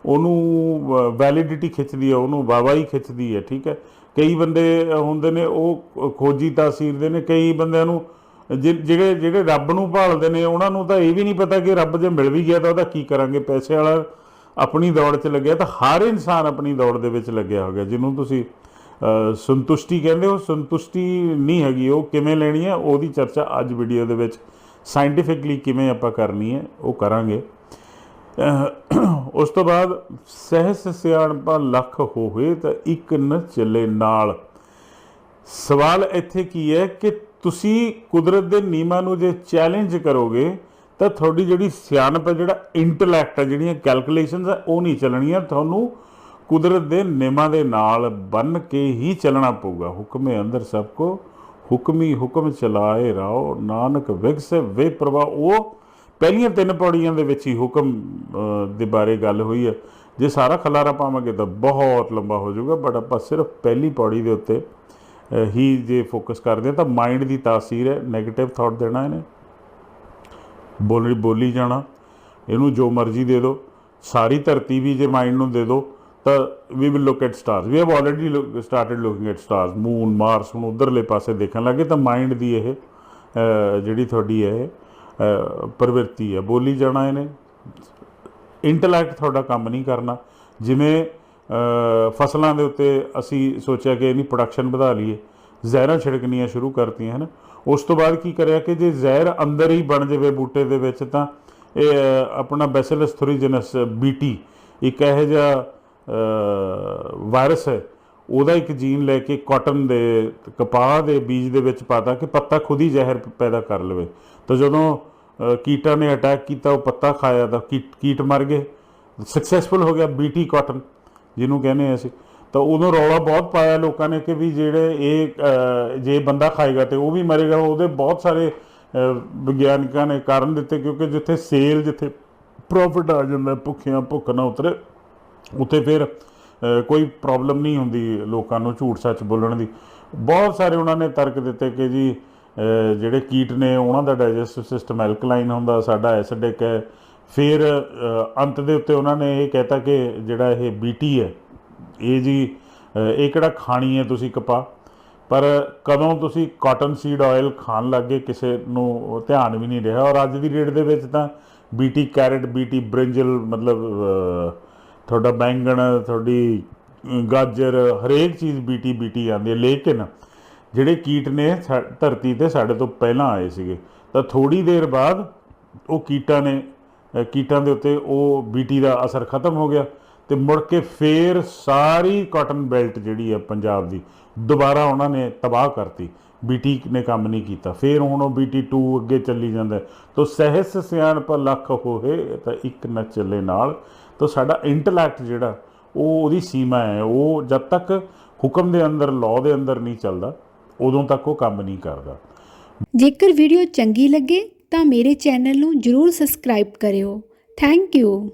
ਉਹਨੂੰ ਵੈਲਿਡਿਟੀ ਖਿੱਚਦੀ ਹੈ, ਉਹਨੂੰ ਵਾਹਵਾਹੀ ਖਿੱਚਦੀ ਹੈ, ਠੀਕ ਹੈ। ਕਈ ਬੰਦੇ ਹੁੰਦੇ ਨੇ, ਉਹ ਖੋਜੀ ਤਾਸੀਰਦੇ ਨੇ, ਕਈ ਬੰਦਿਆਂ ਨੂੰ ਜਿ- ਜਿਹੜੇ ਜਿਹੜੇ ਰੱਬ ਨੂੰ ਭਾਲਦੇ ਨੇ, ਉਹਨਾਂ ਨੂੰ ਤਾਂ ਇਹ ਵੀ ਨਹੀਂ ਪਤਾ ਕਿ ਰੱਬ ਜੇ ਮਿਲ ਵੀ ਗਿਆ ਤਾਂ ਉਹਦਾ ਕੀ ਕਰਾਂਗੇ। ਪੈਸੇ ਵਾਲਾ ਆਪਣੀ ਦੌੜ 'ਚ ਲੱਗਿਆ ਤਾਂ ਹਰ ਇਨਸਾਨ ਆਪਣੀ ਦੌੜ ਦੇ ਵਿੱਚ ਲੱਗਿਆ ਹੋਗਾ ਜਿਹਨੂੰ ਤੁਸੀਂ ਸੰਤੁਸ਼ਟੀ ਕਹਿੰਦੇ ਹੋ, ਸੰਤੁਸ਼ਟੀ ਨਹੀਂ ਹੈਗੀ, ਉਹ ਕਿਵੇਂ ਲੈਣੀ ਹੈ, ਉਹਦੀ ਚਰਚਾ ਅੱਜ ਵੀਡੀਓ ਦੇ ਵਿੱਚ ਸਾਇੰਟੀਫਿਕਲੀ ਕਿਵੇਂ ਆਪਾਂ ਕਰਨੀ ਹੈ, ਉਹ ਕਰਾਂਗੇ। ਉਸ ਤੋਂ ਬਾਅਦ ਸਹਿਸ ਸਿਆਣਪਾ ਲੱਖ ਹੋਵੇ ਤਾਂ ਇੱਕ ਨ ਚੱਲੇ ਨਾਲ। ਸਵਾਲ ਇੱਥੇ ਕੀ ਹੈ ਕਿ ਤੁਸੀਂ ਕੁਦਰਤ ਦੇ ਨਿਯਮਾਂ ਨੂੰ ਜੇ ਚੈਲੰਜ ਕਰੋਗੇ, ਤਾਂ ਤੁਹਾਡੀ ਜਿਹੜੀ ਸਿਆਣਪ ਹੈ, ਜਿਹੜਾ ਇੰਟੈਲੈਕਟ ਹੈ, ਜਿਹੜੀਆਂ ਕੈਲਕੂਲੇਸ਼ਨਸ ਹੈ, ਉਹ ਨਹੀਂ ਚੱਲਣੀਆਂ, ਤੁਹਾਨੂੰ ਕੁਦਰਤ ਦੇ ਨਿਯਮਾਂ ਦੇ ਨਾਲ ਬੰਨ ਕੇ ਹੀ ਚੱਲਣਾ ਪਊਗਾ। ਹੁਕਮੇ ਅੰਦਰ ਸਭ ਕੋ ਹੁਕਮੀ ਹੁਕਮ ਚਲਾਏ ਰਾਓ। ਨਾਨਕ ਵਿਗਸੇ ਵੇ ਪ੍ਰਭਾ। ਉਹ ਪਹਿਲੀਆਂ ਤਿੰਨ ਪੌੜੀਆਂ ਦੇ ਵਿੱਚ ਹੀ ਹੁਕਮ ਦੇ ਬਾਰੇ ਗੱਲ ਹੋਈ ਹੈ। ਜੇ ਸਾਰਾ ਖਲਾਰਾ ਪਾਵਾਂਗੇ ਤਾਂ ਬਹੁਤ ਲੰਬਾ ਹੋ ਜਾਊਗਾ ਬਟ ਆਪਾਂ ਸਿਰਫ ਪਹਿਲੀ ਪੌੜੀ ਦੇ ਉੱਤੇ ਹੀ ਜੇ ਫੋਕਸ ਕਰਦੇ ਹਾਂ ਤਾਂ ਮਾਈਂਡ ਦੀ ਤਾਸੀਰ ਹੈ। 네ਗੇਟਿਵ ਥਾਟ ਦੇਣਾ ਇਹਨੇ। ਬੋਲੀ ਬੋਲੀ ਜਾਣਾ। ਇਹਨੂੰ ਜੋ ਮਰਜ਼ੀ ਦੇ ਦਿਓ। ਸਾਰੀ ਧਰਤੀ ਵੀ ਜੇ ਮਾਈਂਡ ਨੂੰ ਦੇ ਦਿਓ। ਤਾਂ we will look at stars we have already started looking at stars moon Mars ਹੁਣ ਉਧਰਲੇ ਪਾਸੇ ਦੇਖਣ ਲੱਗੇ ਤਾਂ ਮਾਈਂਡ ਦੀ ਇਹ ਜਿਹੜੀ ਤੁਹਾਡੀ ਹੈ ਅ, ਪ੍ਰਵਿਰਤੀ ਹੈ ਬੋਲੀ ਜਾਣਾ ਇਹਨੇ। ਇੰਟੈਲੈਕਟ ਤੁਹਾਡਾ ਕੰਮ ਨਹੀਂ ਕਰਨਾ। ਜਿਵੇਂ ਫਸਲਾਂ ਦੇ ਉੱਤੇ ਅਸੀਂ ਸੋਚਿਆ ਕਿ ਇਹਨੀ ਪ੍ਰੋਡਕਸ਼ਨ ਵਧਾ ਲਈਏ ਜ਼ਹਿਰਾਂ ਛਿੜਕਣੀਆਂ ਸ਼ੁਰੂ ਕਰਤੀਆਂ ਹਨ। ਉਸ ਤੋਂ ਬਾਅਦ ਕੀ ਕਰਿਆ ਕਿ ਜੇ ਜ਼ਹਿਰ ਅੰਦਰ ਹੀ ਬਣ ਜਾਵੇ ਬੂਟੇ ਦੇ ਵਿੱਚ ਤਾਂ ਇਹ ਆਪਣਾ ਬੈਸਿਲਸ ਥੋਰੀਜਨਸ ਬੀਟੀ ਇੱਕ ਇਹੋ ਜਿਹਾ ਵਾਇਰਸ ਹੈ ਉਹਦਾ ਇੱਕ ਜੀਨ ਲੈ ਕੇ ਕਾਟਨ ਦੇ ਕਪਾਹ ਦੇ ਬੀਜ ਦੇ ਵਿੱਚ ਪਾਤਾ ਕਿ ਪੱਤਾ ਖੁਦ ਹੀ ਜ਼ਹਿਰ ਪੈਦਾ ਕਰ ਲਵੇ। ਤਾਂ ਜਦੋਂ ਕੀਟਾਂ ਨੇ ਅਟੈਕ ਕੀਤਾ ਉਹ ਪੱਤਾ ਖਾਇਆ ਤਾਂ ਕੀਟ ਕੀਟ ਮਰ ਗਏ। ਸਕਸੈਸਫੁਲ ਹੋ ਗਿਆ ਬੀਟੀ ਕਾਟਨ ਜਿਹਨੂੰ ਕਹਿੰਦੇ ਆ ਅਸੀਂ। ਤਾਂ ਉਦੋਂ ਰੌਲਾ ਬਹੁਤ ਪਾਇਆ ਲੋਕਾਂ ਨੇ ਕਿ ਵੀ ਜਿਹੜੇ ਇਹ ਜੇ ਬੰਦਾ ਖਾਏਗਾ ਤੇ ਉਹ ਵੀ ਮਰੇਗਾ। ਉਹਦੇ ਬਹੁਤ ਸਾਰੇ ਅ, ਵਿਗਿਆਨਿਕਾਂ ਨੇ ਕਾਰਨ ਦਿੱਤੇ ਕਿਉਂਕਿ ਜਿੱਥੇ ਸੇਲ ਜਿੱਥੇ ਪ੍ਰੋਫਿਟ ਆ ਜਾਂਦਾ ਭੁੱਖਿਆਂ ਭੁੱਖ ਨਾ ਉਤਰੇ। ਉੱਥੇ ਫਿਰ ਕੋਈ ਪ੍ਰੋਬਲਮ ਨਹੀਂ ਹੁੰਦੀ ਲੋਕਾਂ ਨੂੰ ਝੂਠ ਸੱਚ ਬੋਲਣ ਦੀ। ਬਹੁਤ ਸਾਰੇ ਉਹਨਾਂ ਨੇ ਤਰਕ ਦਿੱਤੇ ਕਿ ਜੀ ਜਿਹੜੇ ਕੀਟ ਨੇ ਉਹਨਾਂ ਦਾ ਡਾਈਜੈਸਟਿਵ ਸਿਸਟਮ ਐਲਕਲਾਈਨ ਹੁੰਦਾ, ਸਾਡਾ ਐਸਿਡਿਕ ਹੈ। ਫਿਰ ਅੰਤ ਦੇ ਉੱਤੇ ਉਹਨਾਂ ਨੇ ਇਹ ਕਹਿਤਾ ਕਿ ਜਿਹੜਾ ਇਹ ਬੀਟੀ ਹੈ, ਇਹ ਜੀ ਇਹ ਕਿਹੜਾ ਖਾਣੀ ਹੈ ਤੁਸੀਂ ਕਪਾਹ? ਪਰ ਕਦੋਂ ਤੁਸੀਂ ਕਾਟਨ ਸੀਡ ਆਇਲ ਖਾਣ ਲੱਗੇ ਕਿਸੇ ਨੂੰ ਧਿਆਨ ਵੀ ਨਹੀਂ ਰਿਹਾ। ਔਰ ਅੱਜ ਦੀ ਡੇਟ ਦੇ ਵਿੱਚ ਤਾਂ ਬੀਟੀ ਕੈਰਟ ਬੀਟੀ ਬ੍ਰਿੰਜਲ ਮਤਲਬ ਤੁਹਾਡਾ ਬੈਂਗਣ, ਤੁਹਾਡੀ ਗਾਜਰ, ਹਰੇਕ ਚੀਜ਼ ਬੀਟੀ ਬੀਟੀ ਆਉਂਦੀ ਹੈ। ਲੇਕਿਨ ਜਿਹੜੇ ਕੀਟ ਨੇ ਸਾ- ਧਰਤੀ ਤੇ ਸਾਡੇ ਤੋਂ ਪਹਿਲਾਂ ਆਏ ਸੀਗੇ, ਤਾਂ ਥੋੜੀ ਦੇਰ ਬਾਅਦ ਉਹ ਕੀਟਾਂ ਨੇ ਕੀਟਾਂ ਦੇ ਉੱਤੇ ਉਹ ਬੀਟੀ ਦਾ ਅਸਰ ਖਤਮ ਹੋ ਗਿਆ ਤੇ ਮੁੜ ਕੇ ਫੇਰ ਸਾਰੀ ਕਾਟਨ ਬੈਲਟ ਜਿਹੜੀ ਹੈ ਪੰਜਾਬ ਦੀ, ਦੁਬਾਰਾ ਉਹਨਾਂ ਨੇ ਤਬਾਹ ਕਰਤੀ। ਬੀਟੀ ਨੇ ਕੰਮ ਨਹੀਂ ਕੀਤਾ। ਫੇਰ ਹੁਣ ਉਹ ਬੀਟੀ 2 ਅੱਗੇ ਚੱਲੀ ਜਾਂਦਾ ਤਾਂ ਸਹਿਸ ਸਿਆਣਪ ਲੱਖ ਹੋਏ ਤਾਂ ਇੱਕ ਨਾ ਚੱਲੇ ਨਾਲ ਤਾਂ ਸਾਡਾ ਇੰਟੈਲੈਕਟ ਜਿਹੜਾ, ਉਹ ਉਹਦੀ ਸੀਮਾ ਹੈ। ਉਹ ਜਦ ਤੱਕ ਹੁਕਮ ਦੇ ਅੰਦਰ ਲਾਅ ਦੇ ਅੰਦਰ ਨਹੀਂ ਚੱਲਦਾ, ਉਦੋਂ ਤੱਕ ਉਹ ਕੰਮ ਨਹੀਂ ਕਰਦਾ।
ਜੇਕਰ ਵੀਡੀਓ ਚੰਗੀ ਲੱਗੇ ਤਾਂ ਮੇਰੇ ਚੈਨਲ ਨੂੰ ਜਰੂਰ ਸਬਸਕ੍ਰਾਈਬ ਕਰਿਓ। Thank you